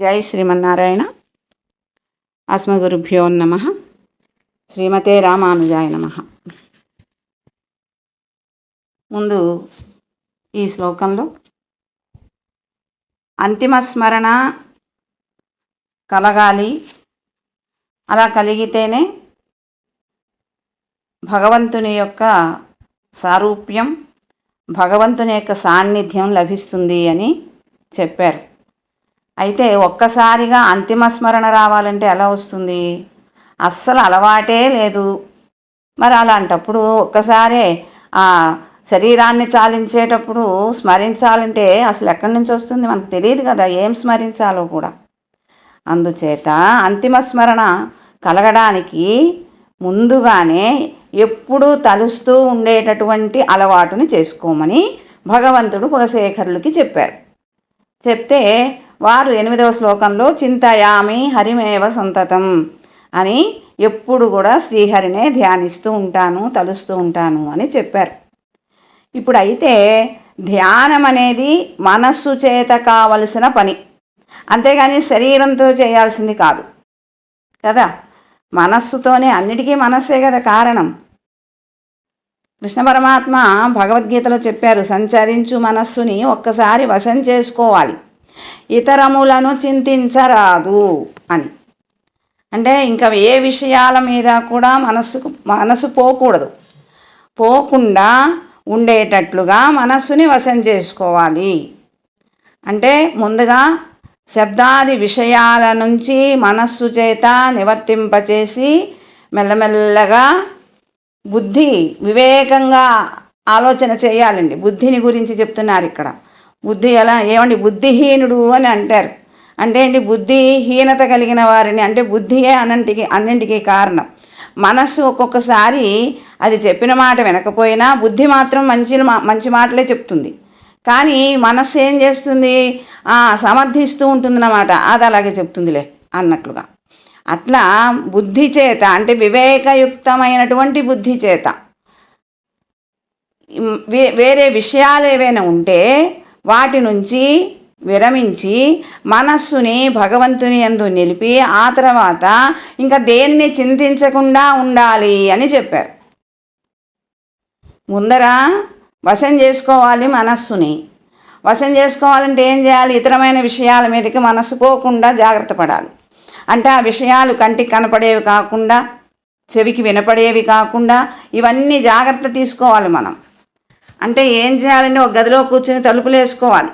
జై శ్రీమన్నారాయణ. అస్మగురుభ్యో నమ. శ్రీమతే రామానుజాయ నమ. ముందు ఈ శ్లోకంలో అంతిమ స్మరణ కలగాలి. అలా కలిగితేనే భగవంతుని యొక్క సారూప్యం భగవంతుని యొక్క సాన్నిధ్యం లభిస్తుంది అని చెప్పారు. అయితే ఒక్కసారిగా అంతిమ స్మరణ రావాలంటే ఎలా వస్తుంది? అస్సలు అలవాటే లేదు. మరి అలాంటప్పుడు ఒక్కసారే ఆ శరీరాన్ని చాలించేటప్పుడు స్మరించాలంటే అసలు ఎక్కడి నుంచి వస్తుంది? మనకు తెలియదు కదా ఏం స్మరించాలో కూడా. అందుచేత అంతిమ స్మరణ కలగడానికి ముందుగానే ఎప్పుడూ తలుస్తూ ఉండేటటువంటి అలవాటుని చేసుకోమని భగవంతుడు కులశేఖరులకి చెప్పారు. చెప్తే వారు ఎనిమిదవ శ్లోకంలో చింతయామి హరిమేవ సంతతం అని ఎప్పుడు కూడా శ్రీహరినే ధ్యానిస్తూ ఉంటాను తలుస్తూ ఉంటాను అని చెప్పారు. ఇప్పుడు అయితే ధ్యానం అనేది మనస్సు చేత కావలసిన పని. అంతేగాని శరీరంతో చేయాల్సింది కాదు. కదా? మనస్సుతోనే అన్నిటికీ మనస్సే కదా కారణం. కృష్ణ పరమాత్మ భగవద్గీతలో చెప్పారు సంచరించు మనస్సుని ఒక్కసారి వశం చేసుకోవాలి. ఇతరములను చింతించరాదు అని. అంటే ఇంకా ఏ విషయాల మీద కూడా మనసుకు మనసు పోకూడదు. పోకుండా ఉండేటట్లుగా మనస్సుని వశం చేసుకోవాలి. అంటే ముందుగా శబ్దాది విషయాల నుంచి మనస్సు చేత నివర్తింపచేసి మెల్లమెల్లగా బుద్ధి వివేకంగా ఆలోచన చేయాలండి. బుద్ధిని గురించి చెప్తున్నారు ఇక్కడ. బుద్ధి ఎలా? ఏమండి? బుద్ధిహీనుడు అని అంటారు. అంటే ఏంటి? బుద్ధిహీనత కలిగిన వారిని. అంటే బుద్ధియే అన్నింటికి అన్నింటికి కారణం. మనస్సు ఒక్కొక్కసారి అది చెప్పిన మాట వినకపోయినా బుద్ధి మాత్రం మంచి మంచి మాటలే చెప్తుంది. కానీ మనస్సు ఏం చేస్తుంది? సమర్థిస్తూ ఉంటుందన్నమాట. అది అలాగే చెప్తుందిలే అన్నట్లుగా. అట్లా బుద్ధి చేత అంటే వివేకయుక్తమైనటువంటి బుద్ధి చేత వేరే విషయాలు ఏవైనా ఉంటే వాటి నుంచి విరమించి మనస్సుని భగవంతుని ఎందు నిలిపి ఆ తర్వాత ఇంకా దేన్ని చింతించకుండా ఉండాలి అని చెప్పారు. ముందర వశం చేసుకోవాలి మనస్సుని. వశం చేసుకోవాలంటే ఏం చేయాలి? ఇతరమైన విషయాల మీదకి మనస్సు పోకుండా జాగ్రత్త పడాలి. అంటే ఆ విషయాలు కంటికి కనపడేవి కాకుండా చెవికి వినపడేవి కాకుండా ఇవన్నీ జాగ్రత్త తీసుకోవాలి మనం. అంటే ఏం చేయాలంటే ఒక గదిలో కూర్చుని తలుపులు వేసుకోవాలి.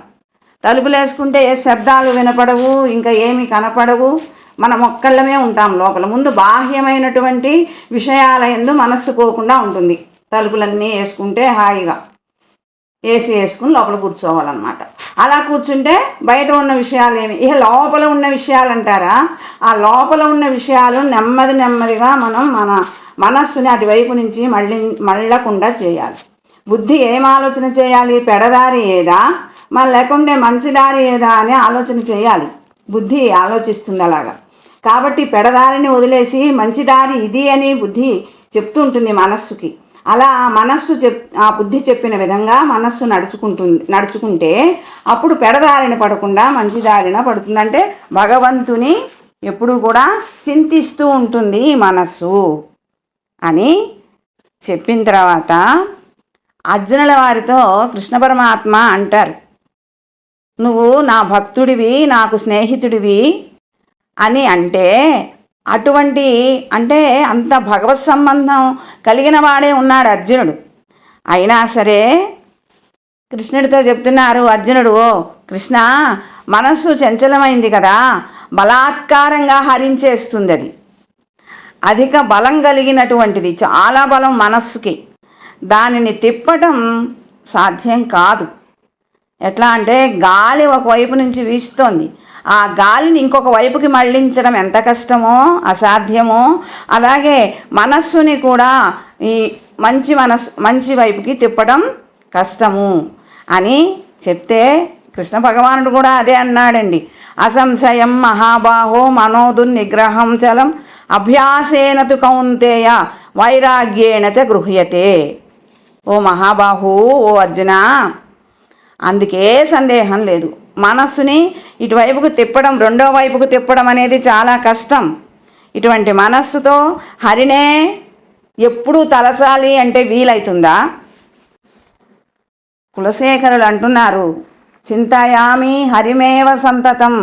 తలుపులు వేసుకుంటే ఏ శబ్దాలు వినపడవు ఇంకా ఏమి కనపడవు. మనం ఒక్కళ్ళమే ఉంటాం లోపల. ముందు బాహ్యమైనటువంటి విషయాల ఎందు మనస్సు పోకుండా ఉంటుంది. తలుపులన్నీ వేసుకుంటే హాయిగా. ఏసీ వేసుకుని లోపల కూర్చోవాలన్నమాట. అలా కూర్చుంటే బయట ఉన్న విషయాలు ఏమి? ఇక లోపల ఉన్న విషయాలు అంటారా? ఆ లోపల ఉన్న విషయాలు నెమ్మది నెమ్మదిగా మనం మన మనస్సుని అటువైపు నుంచి మళ్ళీ మళ్ళకుండా చేయాలి. బుద్ధి ఏం ఆలోచన చేయాలి? పెడదారి ఏదా? మరి లేకుంటే మంచి దారి ఏదా అని ఆలోచన చేయాలి. బుద్ధి ఆలోచిస్తుంది అలాగా. కాబట్టి పెడదారిని వదిలేసి మంచి దారి ఇది అని బుద్ధి చెప్తుంటుంది మనస్సుకి. అలా మనస్సు చెప్ ఆ బుద్ధి చెప్పిన విధంగా మనస్సు నడుచుకుంటుంది నడుచుకుంటే అప్పుడు పెడదారిన పడకుండా మంచి దారిన పడుతుంది. అంటే భగవంతుని ఎప్పుడు కూడా చింతిస్తూ ఉంటుంది మనస్సు అని చెప్పిన తర్వాత అర్జునుల వారితో కృష్ణ పరమాత్మ అంటారు. నువ్వు నా భక్తుడివి నాకు స్నేహితుడివి అని అంటే అటువంటి అంటే అంత భగవత్ సంబంధం కలిగిన వాడే ఉన్నాడు అర్జునుడు. అయినా సరే కృష్ణుడితో చెప్తున్నారు అర్జునుడు ఓ కృష్ణ మనస్సు చంచలమైంది కదా బలాత్కారంగా హరించేస్తుంది అది అధిక బలం కలిగినటువంటిది చాలా బలం మనస్సుకి. దానిని తిప్పటం సాధ్యం కాదు. ఎట్లా అంటే గాలి ఒకవైపు నుంచి వీస్తోంది. ఆ గాలిని ఇంకొక వైపుకి మళ్ళించడం ఎంత కష్టమో అసాధ్యమో అలాగే మనస్సుని కూడా ఈ మంచి మనస్సు మంచి వైపుకి తిప్పడం కష్టము అని చెప్తే కృష్ణ భగవానుడు కూడా అదే అన్నాడండి. అసంశయం మహాబాహో మనోదున్ నిగ్రహం చలం అభ్యాసేనతు కౌంతేయ వైరాగ్యేణ చ గృహ్యతే. ఓ మహాబాహు ఓ అర్జున. అందుకే సందేహం లేదు. మనస్సుని ఇటువైపుకు తిప్పడం రెండో వైపుకు తిప్పడం అనేది చాలా కష్టం. ఇటువంటి మనస్సుతో హరినే ఎప్పుడూ తలచాలి అంటే వీలైతుందా? కులశేఖరులు అంటున్నారు చింతాయామి హరిమేవ సంతతం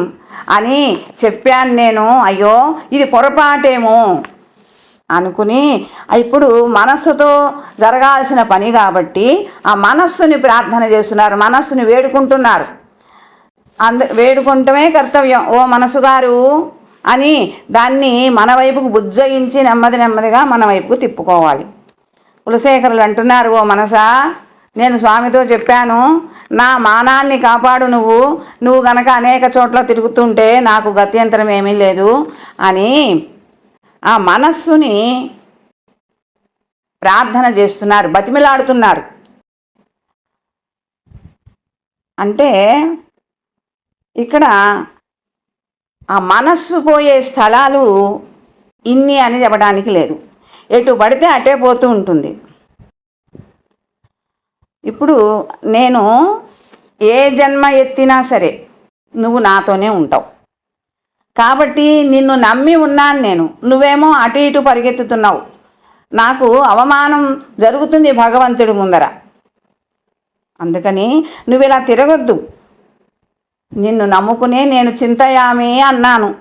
అని చెప్పాను నేను. అయ్యో ఇది పొరపాటేమో. అనుకుని ఇప్పుడు మనస్సుతో జరగాల్సిన పని కాబట్టి ఆ మనస్సుని ప్రార్థన చేస్తున్నారు మనస్సుని వేడుకుంటున్నారు. అంద వేడుకుంటమే కర్తవ్యం. ఓ మనసు గారు అని దాన్ని మన వైపుకు బుజ్జగించి నెమ్మది నెమ్మదిగా మన వైపుకు తిప్పుకోవాలి. కులశేఖరులు అంటున్నారు ఓ మనసా నేను స్వామితో చెప్పాను నా మానాన్ని కాపాడు నువ్వు నువ్వు గనక అనేక చోట్ల తిరుగుతుంటే నాకు గత్యంతరం ఏమీ లేదు అని ఆ మనస్సుని ప్రార్థన చేస్తున్నారు బతిమిలాడుతున్నారు. అంటే ఇక్కడ ఆ మనస్సు పోయే స్థలాలు ఇన్ని అని చెప్పడానికి లేదు. ఎటు పడితే అటే పోతూ ఉంటుంది. ఇప్పుడు నేను ఏ జన్మ ఎత్తినా సరే నువ్వు నాతోనే ఉంటావు. కాబట్టి నిన్ను నమ్మి ఉన్నాను నేను. నువ్వేమో అటు ఇటు పరిగెత్తుతున్నావు. నాకు అవమానం జరుగుతుంది భగవంతుడి ముందర. అందుకని నువ్వు ఇలా తిరగొద్దు. నిన్ను నమ్ముకునే నేను చింతయామి అన్నాను.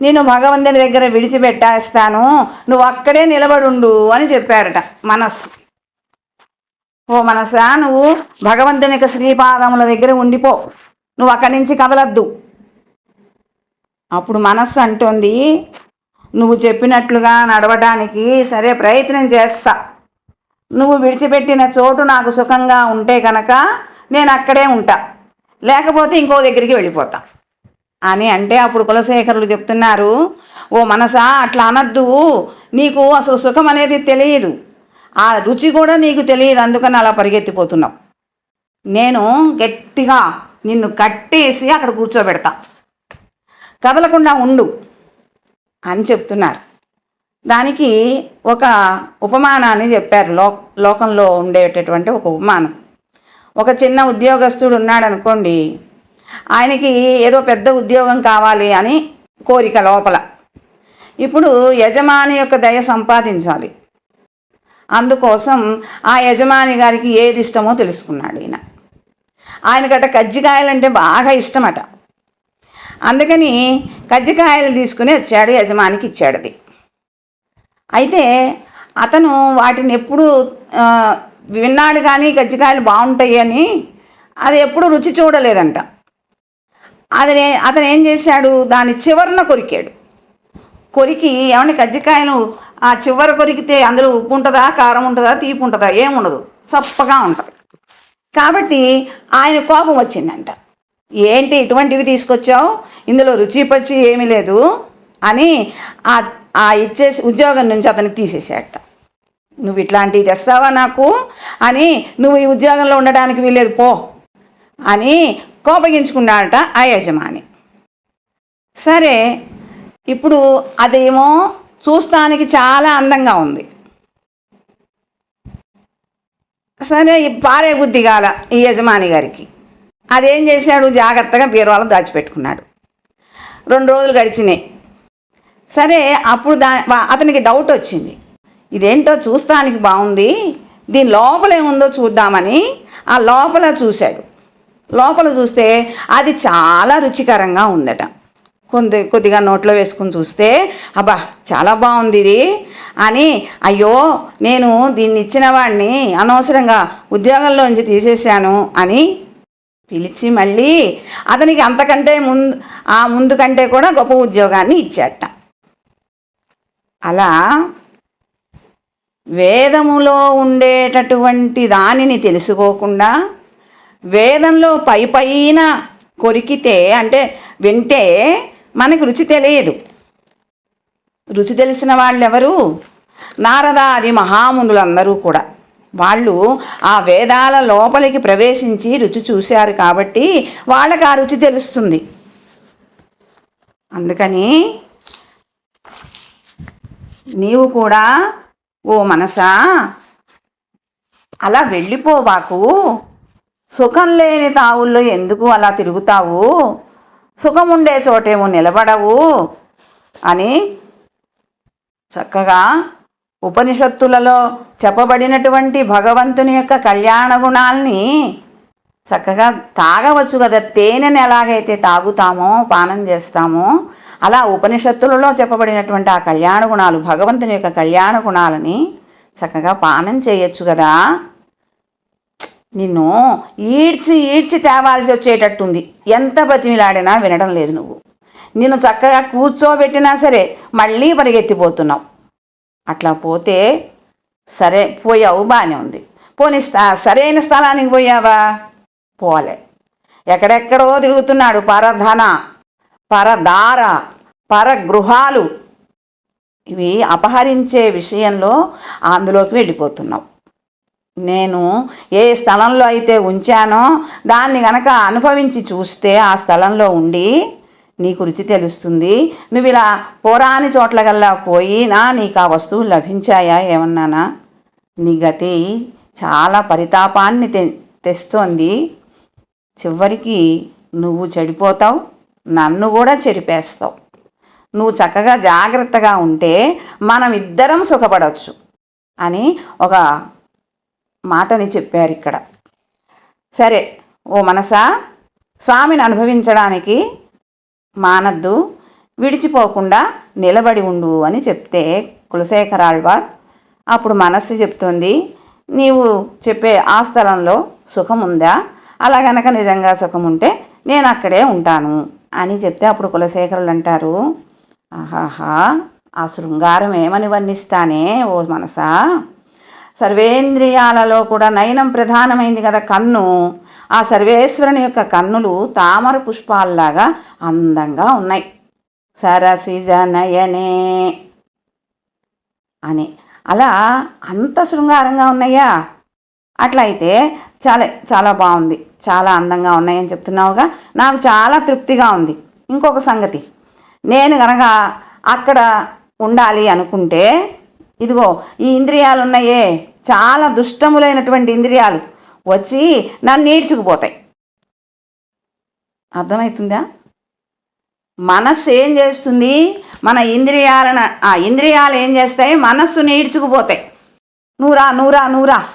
నేను భగవంతుని దగ్గర విడిచిపెట్టేస్తాను. నువ్వు అక్కడే నిలబడుండు అని చెప్పారట మనస్సు. ఓ మనసా నువ్వు భగవంతుని యొక్క శ్రీపాదముల దగ్గర ఉండిపో. నువ్వు అక్కడి నుంచి కదలద్దు. అప్పుడు మనస్సు అంటోంది నువ్వు చెప్పినట్లుగా నడవడానికి సరే ప్రయత్నం చేస్తా. నువ్వు విడిచిపెట్టిన చోటు నాకు సుఖంగా ఉంటే కనుక నేను అక్కడే ఉంటా. లేకపోతే ఇంకో దగ్గరికి వెళ్ళిపోతా. అని అంటే అప్పుడు కులశేఖరులు చెప్తున్నారు ఓ మనసా అట్లా అనద్దు. నీకు అసలు సుఖం అనేది తెలియదు. ఆ రుచి కూడా నీకు తెలియదు. అందుకని అలా పరిగెత్తిపోతున్నావు. నేను గట్టిగా నిన్ను కట్టేసి అక్కడ కూర్చోబెడతా. కదలకుండా ఉండు అని చెప్తున్నారు. దానికి ఒక ఉపమానాన్ని చెప్పారు లో లోకంలో ఉండేటటువంటి ఒక ఉపమానం. ఒక చిన్న ఉద్యోగస్తుడు ఉన్నాడు అనుకోండి ఆయనకి ఏదో పెద్ద ఉద్యోగం కావాలి అని కోరిక లోపల. ఇప్పుడు యజమాని యొక్క దయ సంపాదించాలి. అందుకోసం ఆ యజమాని గారికి ఏది ఇష్టమో తెలుసుకున్నాడు ఈయన. ఆయనకట కజ్జికాయలంటే బాగా ఇష్టమట. అందుకని కజ్జికాయలు తీసుకుని వచ్చాడు యజమానికి ఇచ్చాడు అది అయితే అతను వాటిని ఎప్పుడు విన్నాడు కానీ కజ్జికాయలు బాగుంటాయి అని అది ఎప్పుడు రుచి చూడలేదంట. అది అతను ఏం చేశాడు? దాని చివరన కొరికాడు. కొరికి ఏమన్నా కజ్జికాయలు? ఆ చివర కొరికితే అందులో ఉప్పు ఉంటుందా కారం ఉంటుందా తీపి ఉంటుందా? ఏముండదు. చప్పగా ఉంటుంది. కాబట్టి ఆయన కోపం వచ్చిందంట. ఏంటి ఇటువంటివి తీసుకొచ్చావు? ఇందులో రుచి పచ్చి ఏమీ లేదు అని ఆ ఆ ఇచ్చేసి ఉద్యోగం నుంచి అతనికి తీసేసాడట నువ్వు ఇట్లాంటివి తెస్తావా నాకు? అని నువ్వు ఈ ఉద్యోగంలో ఉండడానికి వీలేదు పో అని కోపగించుకున్నాడట ఆ యజమాని. సరే ఇప్పుడు అదేమో చూస్తానికి చాలా అందంగా ఉంది. సరే ఈ పారే బుద్ధి కాల ఈ యజమాని గారికి. అదేం చేశాడు? జాగ్రత్తగా బీరువాలో దాచిపెట్టుకున్నాడు. రెండు రోజులు గడిచినాయి. సరే అప్పుడు దా అతనికి డౌట్ వచ్చింది. ఇదేంటో చూస్తానికి బాగుంది. దీని లోపల ఏముందో చూద్దామని ఆ లోపల చూశాడు. లోపల చూస్తే అది చాలా రుచికరంగా ఉందట. కొద్ది కొద్దిగా నోట్లో వేసుకుని చూస్తే అబ్బా చాలా బాగుంది ఇది అని అయ్యో నేను దీన్ని ఇచ్చిన వాడిని అనవసరంగా ఉద్యోగంలోంచి తీసేశాను అని పిలిచి మళ్ళీ అతనికి అంతకంటే ముందు ఆ ముందు కంటే కూడా గొప్ప ఉద్యోగాన్ని ఇచ్చేట. అలా వేదములో ఉండేటటువంటి దానిని తెలుసుకోకుండా వేదంలో పై పైన కొరికితే అంటే వింటే మనకు రుచి తెలియదు. రుచి తెలిసిన వాళ్ళు ఎవరు నారదాది మహామునులందరూ కూడా. వాళ్ళు ఆ వేదాల లోపలికి ప్రవేశించి రుచి చూశారు కాబట్టి వాళ్ళకి ఆ రుచి తెలుస్తుంది. అందుకని నీవు కూడా ఓ మనసా అలా వెళ్ళిపోవాకు. సుఖం లేని తావుల్లో ఎందుకు అలా తిరుగుతావు? సుఖం ఉండే చోటేమో నిలబడవు అని చక్కగా ఉపనిషత్తులలో చెప్పబడినటువంటి భగవంతుని యొక్క కళ్యాణ గుణాల్ని చక్కగా తాగవచ్చు కదా. తేనెని ఎలాగైతే తాగుతామో పానం చేస్తామో అలా ఉపనిషత్తులలో చెప్పబడినటువంటి ఆ కళ్యాణ గుణాలు భగవంతుని యొక్క కళ్యాణ గుణాలని చక్కగా పానం చేయొచ్చు కదా. నిన్ను ఈడ్చి ఈడ్చి తేవాల్సి వచ్చేటట్టుంది. ఎంత బతిమిలాడినా వినడం లేదు నువ్వు. నిన్ను చక్కగా కూర్చోబెట్టినా సరే మళ్ళీ పరిగెత్తిపోతున్నావు. అట్లా పోతే సరే పోయావు బాగానే ఉంది. పోనీ స్థా సరైన స్థలానికి పోయావా? పోలే. ఎక్కడెక్కడో తిరుగుతున్నాడు పరధన పరదార పరగృహాలు. ఇవి అపహరించే విషయంలో అందులోకి వెళ్ళిపోతున్నావు. నేను ఏ స్థలంలో అయితే ఉంచానో దాన్ని గనక అనుభవించి చూస్తే ఆ స్థలంలో ఉండి నీకు రుచి తెలుస్తుంది. నువ్వు ఇలా పోరాని చోట్లకల్లా పోయినా నీకు ఆ వస్తువులు లభించాయా? ఏమన్నానా? నీ గతి చాలా పరితాపాన్ని తె తెస్తోంది. చివరికి నువ్వు చెడిపోతావు. నన్ను కూడా చెరిపేస్తావు. నువ్వు చక్కగా జాగ్రత్తగా ఉంటే మనం ఇద్దరం సుఖపడవచ్చు అని ఒక మాటని చెప్పారు ఇక్కడ. సరే ఓ మనసా స్వామిని అనుభవించడానికి మానద్దు విడిచిపోకుండా నిలబడి ఉండు అని చెప్తే కులశేఖరాళ్వార్ అప్పుడు మనస్సు చెప్తుంది నీవు చెప్పే ఆ స్థలంలో సుఖం ఉందా అలా గనక నిజంగా సుఖం ఉంటే నేను అక్కడే ఉంటాను అని చెప్తే అప్పుడు కులశేఖరులు అంటారు ఆహాహా ఆ శృంగారం ఏమని వర్ణిస్తానే ఓ మనసా? సర్వేంద్రియాలలో కూడా నయనం ప్రధానమైంది కదా కన్ను. ఆ సర్వేశ్వరుని యొక్క కన్నులు తామర పుష్పాల్లాగా అందంగా ఉన్నాయి. సరసిజ నయనే అని. అలా అంత శృంగారంగా ఉన్నాయా? అట్లయితే చాలా చాలా బాగుంది. చాలా అందంగా ఉన్నాయని చెప్తున్నావుగా. నాకు చాలా తృప్తిగా ఉంది. ఇంకొక సంగతి. నేను కనుక అక్కడ ఉండాలి అనుకుంటే ఇదిగో ఈ ఇంద్రియాలు ఉన్నాయే చాలా దుష్టములైనటువంటి ఇంద్రియాలు. వచ్చి నన్ను ఈడ్చుకుపోతాయి అర్థమవుతుందా మనస్సు ఏం చేస్తుంది? మన ఇంద్రియాలను ఆ ఇంద్రియాలు ఏం చేస్తాయి? మనస్సుని ఈడ్చుకుపోతాయి నూరా నూరా నూరా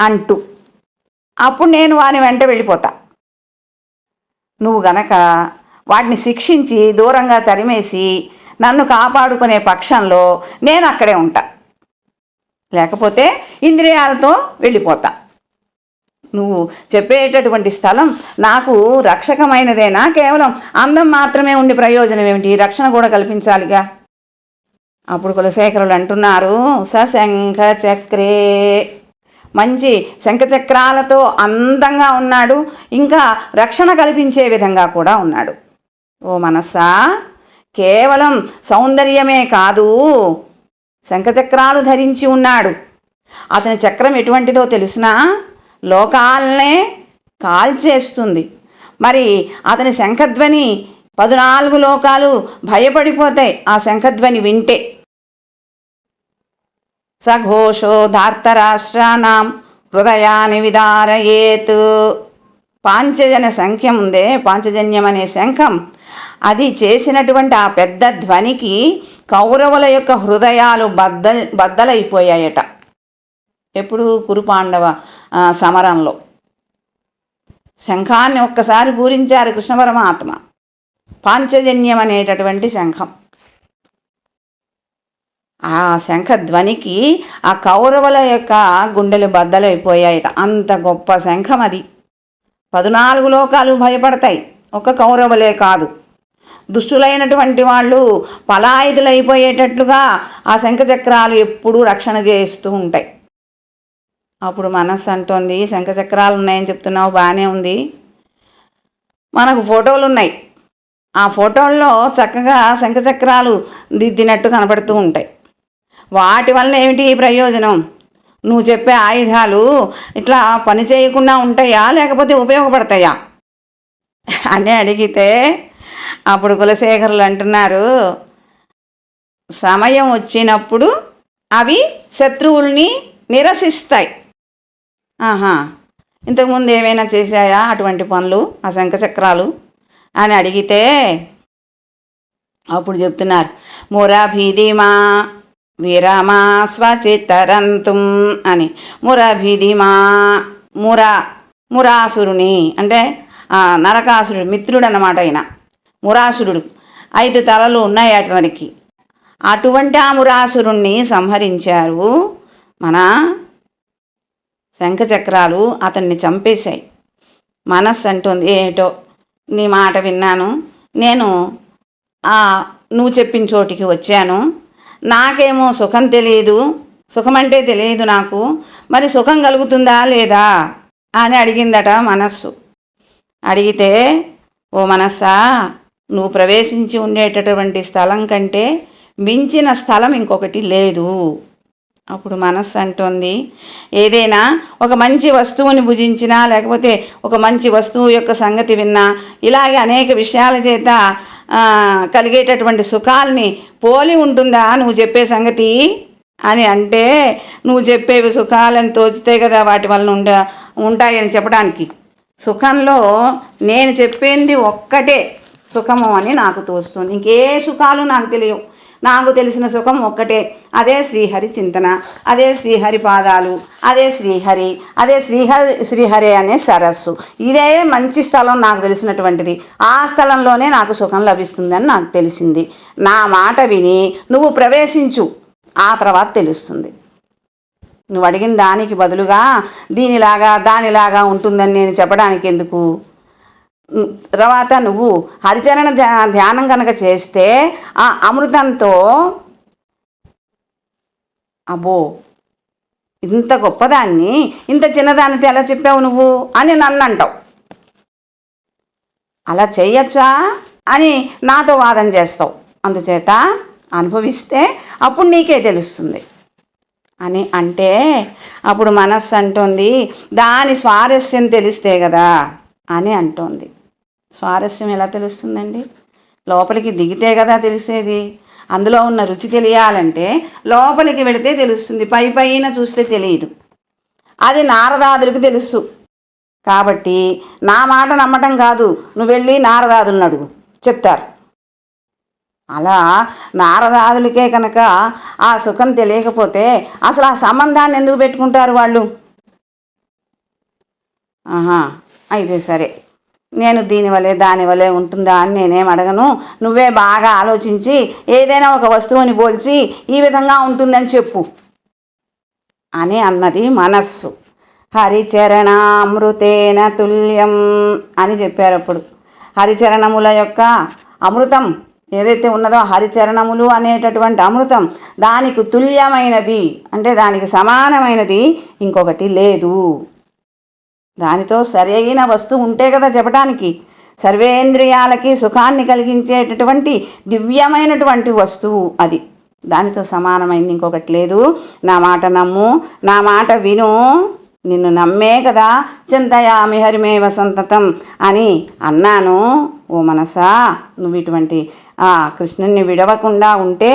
అంటూ. అప్పుడు నేను వాని వెంట వెళ్ళిపోతా. నువ్వు గనక వాటిని శిక్షించి దూరంగా తరిమేసి నన్ను కాపాడుకునే పక్షంలో నేను అక్కడే ఉంటా. లేకపోతే ఇంద్రియాలతో వెళ్ళిపోతా. నువ్వు చెప్పేటటువంటి స్థలం నాకు రక్షకమైనదేనా? కేవలం అందం మాత్రమే ఉండి ప్రయోజనం ఏమిటి? రక్షణ కూడా కల్పించాలిగా. అప్పుడు కులశేఖరులు అంటున్నారు సశంఖ చక్రే మంచి శంఖచక్రాలతో అందంగా ఉన్నాడు ఇంకా రక్షణ కల్పించే విధంగా కూడా ఉన్నాడు. ఓ మనస్సా? కేవలం సౌందర్యమే కాదు శంఖచక్రాలు ధరించి ఉన్నాడు. అతని చక్రం ఎటువంటిదో తెలుసునా? లోకాలనే కాల్చేస్తుంది. మరి అతని శంఖధ్వని పద్నాలుగు లోకాలు భయపడిపోతాయి ఆ శంఖధ్వని వింటే. సఘోషో ధార్తరాష్ట్రాణం హృదయాన్ని విదారయేత్. పాంచజన శంఖం ఉందే పాంచజన్యం అనే శంఖం. అది చేసినటువంటి ఆ పెద్ద ధ్వనికి కౌరవుల యొక్క హృదయాలు బద్ద బద్దలైపోయాయట. ఎప్పుడు కురుపాండవ సమరంలో. శంఖాన్ని ఒక్కసారి పూరించారు కృష్ణ పరమాత్మ. పాంచజన్యం అనేటటువంటి శంఖం. ఆ శంఖ ధ్వనికి ఆ కౌరవుల యొక్క గుండెలు బద్దలైపోయాయట. అంత గొప్ప శంఖం అది. పద్నాలుగు లోకాలు భయపడతాయి. ఒక కౌరవులే కాదు. దుష్టులైనటువంటి వాళ్ళు పలాయుధులైపోయేటట్లుగా ఆ శంఖచక్రాలు ఎప్పుడూ రక్షణ చేస్తూ ఉంటాయి. అప్పుడు మనస్సు అంటోంది శంఖచక్రాలు ఉన్నాయని చెప్తున్నావు బాగానే ఉంది. మనకు ఫోటోలు ఉన్నాయి. ఆ ఫోటోల్లో చక్కగా శంఖచక్రాలు దిద్దినట్టు కనపడుతూ ఉంటాయి. వాటి వల్ల ఏమిటి ప్రయోజనం? నువ్వు చెప్పే ఆయుధాలు ఇట్లా పని చేయకుండా ఉంటాయా లేకపోతే ఉపయోగపడతాయా? అని అడిగితే అప్పుడు కులశేఖరులు అంటున్నారు సమయం వచ్చినప్పుడు అవి శత్రువుల్ని నిరసిస్తాయి. ఆహా ఇంతకుముందు ఏమైనా చేశాయా అటువంటి పనులు ఆ శంఖచక్రాలు అని అడిగితే అప్పుడు చెప్తున్నారు మురభిధిమా విరమా స్వచిత్తరంతుం అని. మురభిధిమా ముర మురాసురుని అంటే నరకాసురుడు మిత్రుడు అన్నమాట ఆయన మురాసురుడు. ఐదు తలలు ఉన్నాయి అతనికి అటువంటి ఆ మురాసురుణ్ణి సంహరించారు మన శంఖచక్రాలు అతన్ని చంపేశాయి. మనస్సు అంటుంది ఏటో నీ మాట విన్నాను. నేను ఆ నువ్వు చెప్పిన చోటికి వచ్చాను. నాకేమో సుఖం తెలియదు సుఖం అంటే తెలియదు నాకు. మరి సుఖం కలుగుతుందా లేదా? అని అడిగిందట మనస్సు. అడిగితే ఓ మనస్సా నువ్వు ప్రవేశించి ఉండేటటువంటి స్థలం కంటే మించిన స్థలం ఇంకొకటి లేదు. అప్పుడు మనస్సు అంటుంది ఏదైనా ఒక మంచి వస్తువుని భుజించినా లేకపోతే ఒక మంచి వస్తువు యొక్క సంగతి విన్నా ఇలాగే అనేక విషయాల చేత కలిగేటటువంటి సుఖాల్ని పోలి ఉంటుందా నువ్వు చెప్పే సంగతి? అని అంటే నువ్వు చెప్పేవి సుఖాలని తోచితే కదా వాటి వలన ఉండ ఉంటాయని చెప్పడానికి. సుఖంలో నేను చెప్పేది ఒక్కటే సుఖము అని నాకు తోస్తుంది. ఇంకే సుఖాలు నాకు తెలియవు. నాకు తెలిసిన సుఖం ఒక్కటే. అదే శ్రీహరి చింతన అదే శ్రీహరి పాదాలు అదే శ్రీహరి అదే శ్రీహరి శ్రీహరి అనే సరస్సు. ఇదే మంచి స్థలం నాకు తెలిసినటువంటిది. ఆ స్థలంలోనే నాకు సుఖం లభిస్తుందని నాకు తెలిసింది. నా మాట విని నువ్వు ప్రవేశించు. ఆ తర్వాత తెలుస్తుంది. నువ్వు అడిగిన దానికి బదులుగా దీనిలాగా దానిలాగా ఉంటుందని నేను చెప్పడానికి ఎందుకు తర్వాత నువ్వు హరిచరణ ధ్యా ధ్యానం కనుక చేస్తే ఆ అమృతంతో అబ్బో ఇంత గొప్పదాన్ని ఇంత చిన్నదానితో ఎలా చెప్పావు నువ్వు అని నన్ను అంటావు అలా చేయొచ్చా అని నాతో వాదన చేస్తావు. అందుచేత అనుభవిస్తే అప్పుడు నీకే తెలుస్తుంది. అని అంటే అప్పుడు మనస్సు అంటుంది దాని స్వారస్యం తెలిస్తే కదా అని అంటోంది. స్వారస్యం ఎలా తెలుస్తుందండి? లోపలికి దిగితే కదా తెలిసేది. అందులో ఉన్న రుచి తెలియాలంటే లోపలికి వెళితే తెలుస్తుంది. పై పైన చూస్తే తెలియదు. అది నారదాదులకు తెలుసు. కాబట్టి నా మాట నమ్మటం కాదు. నువ్వు వెళ్ళి నారదాదులను అడుగు. చెప్తారు. అలా నారదాదులకే కనుక ఆ సుఖం తెలియకపోతే అసలు ఆ సంబంధాన్ని ఎందుకు పెట్టుకుంటారు వాళ్ళు? ఆహా అయితే సరే. నేను దీని వలె దాని వలె ఉంటుందా అని నేనేం అడగను. నువ్వే బాగా ఆలోచించి ఏదైనా ఒక వస్తువుని పోల్చి ఈ విధంగా ఉంటుందని చెప్పు. అని అన్నది మనస్సు. హరిచరణామృతేన తుల్యం అని చెప్పారు అప్పుడు. హరిచరణముల యొక్క అమృతం ఏదైతే ఉన్నదో హరిచరణములు అనేటటువంటి అమృతం దానికి తుల్యమైనది. అంటే దానికి సమానమైనది ఇంకొకటి లేదు. దానితో సరైన వస్తువు ఉంటే కదా చెప్పడానికి సర్వేంద్రియాలకి సుఖాన్ని కలిగించేటటువంటి దివ్యమైనటువంటి వస్తువు అది. దానితో సమానమైంది ఇంకొకటి లేదు. నా మాట నమ్ము నా మాట విను నిన్ను నమ్మే కదా. చింతయామి హరిమేవ సంతతం అని అన్నాను. ఓ మనసా నువ్వు ఇటువంటి ఆ కృష్ణుణ్ణి విడవకుండా ఉంటే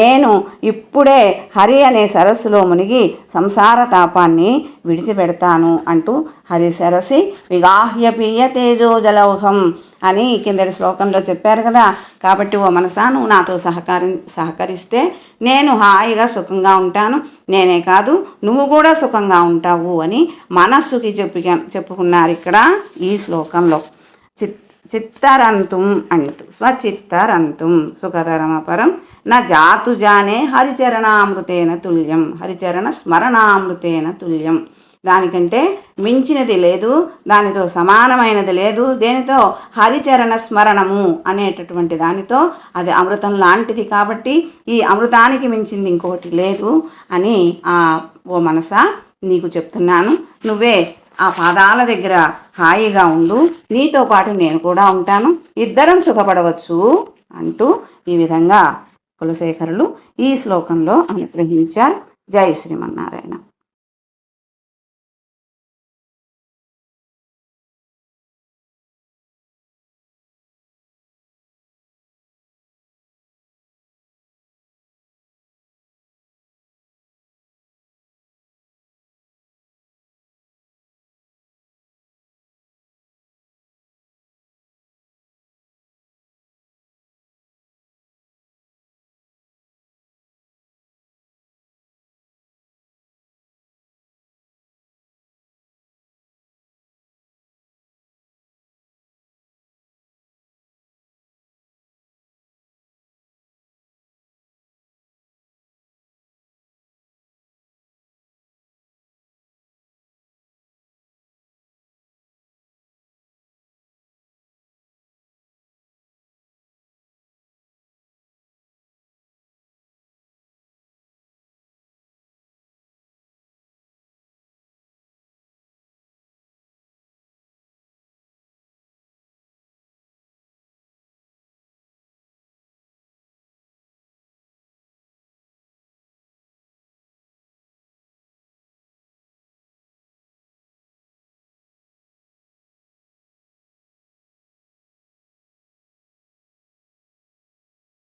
నేను ఇప్పుడే హరి అనే సరస్సులో మునిగి సంసార తాపాన్ని విడిచిపెడతాను అంటూ హరి సరసి విగాహ్య పీయ తేజో జలౌహం అని కిందటి శ్లోకంలో చెప్పారు కదా. కాబట్టి ఓ మనసా నువ్వు నాతో సహకారి సహకరిస్తే నేను హాయిగా సుఖంగా ఉంటాను. నేనే కాదు నువ్వు కూడా సుఖంగా ఉంటావు అని మనస్సుకి చెప్పి చెప్పుకున్నారు ఇక్కడ ఈ శ్లోకంలో. చిత్ చిత్తరంతుం అంటూ. స్వచిత్తరంతుం సుఖధరమపరం. నా జాతుజానే హరిచరణామృతేన తుల్యం. హరిచరణ స్మరణామృతేన తుల్యం. దానికంటే మించినది లేదు దానితో సమానమైనది లేదు దేనితో? హరిచరణ స్మరణము అనేటటువంటి దానితో అది అమృతం లాంటిది కాబట్టి ఈ అమృతానికి మించింది ఇంకొకటి లేదు అని ఆ ఓ మనస నీకు చెప్తున్నాను. నువ్వే ఆ పాదాల దగ్గర హాయిగా ఉండు. నీతో పాటు నేను కూడా ఉంటాను. ఇద్దరం సుఖపడవచ్చు అంటూ ఈ విధంగా కులశేఖరులు ఈ శ్లోకంలో అనుగ్రహించారు. జై శ్రీమన్నారాయణ.